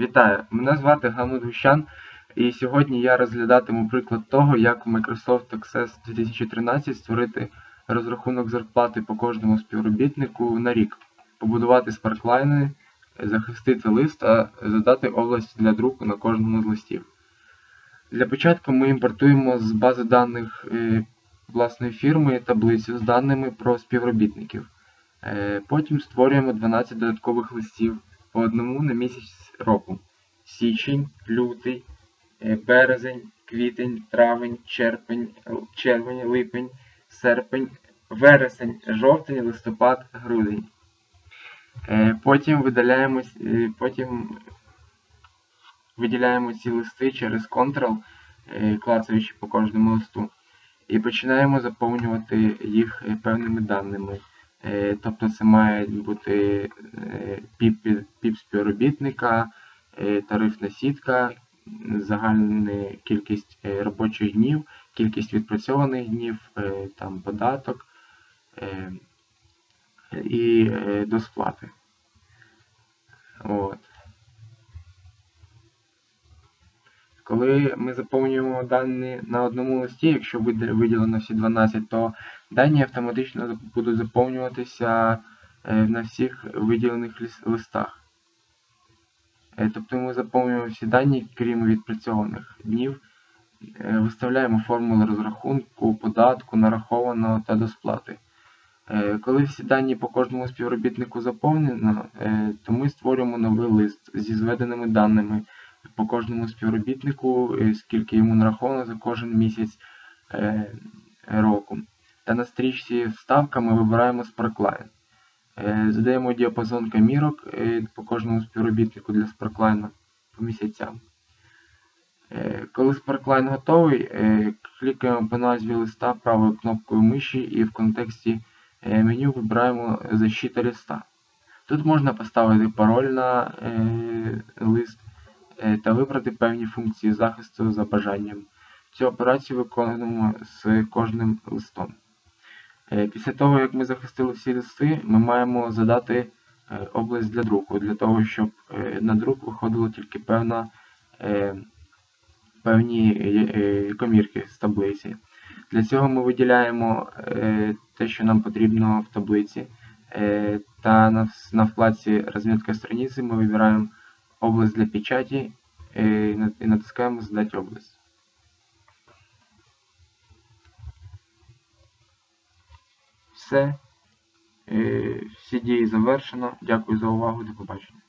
Вітаю! Мене звати Гамут Гущан, і сьогодні я розглядатиму приклад того, як в Microsoft Access 2013 створити розрахунок зарплати по кожному співробітнику на рік, побудувати спарклайни, захистити лист та задати область для друку на кожному з листів. Для початку ми імпортуємо з бази даних е, власної фірми таблицю з даними про співробітників. Е, Потім створюємо 12 додаткових листів по одному на місяць року: січень, лютий, е, березень, квітень, травень, черпень, червень, липень, серпень, вересень, жовтень, листопад, грудень. Е, Потім е, потім виділяємо ці листи через Ctrl, клацаючи по кожному листу, і починаємо заповнювати їх певними даними. Е, Тобто це має бути е, піп, е, тарифна сітка, загальна кількість робочих днів, кількість відпрацьованих днів, там податок і досплати. до сплати. От. Коли ми заповнюємо дані на одному листі, якщо виділено всі 12, то дані автоматично будуть заповнюватися е, на всіх виділених листах. Е, Тобто ми заповнюємо всі дані, крім відпрацьованих днів, е, виставляємо формули розрахунку, податку, нарахованого та до сплати. Коли всі дані по кожному співробітнику заповнено, то ми створюємо новий лист зі зведеними даними по кожному співробітнику, е, скільки йому нараховано за кожен місяць е, року. Та на стрічці вставка ми вибираємо Sparkline. Е, Задаємо діапазон камірок по кожному співробітнику для Sparkline по місяцям. Коли Sparkline готовий, клікаємо по назві листа правою кнопкою миші і в контексті меню вибираємо защита листа. Тут можна поставити пароль на лист та вибрати певні функції захисту за бажанням. Цю операцію виконуємо з кожним листом. Е, Після того, як ми захистили всі листи, ми маємо задати е, область для друку, для того, щоб е, на друк виходило тільки певна, е, певні е, е, комірки з таблиці. Для цього ми виділяємо е, те, що нам потрібно в таблиці, е, та на вкладці розмітка страниці ми вибираємо область для печаті і натискаємо «Задать область. Все. Е, Всі дії завершено. Дякую за увагу. До побачення.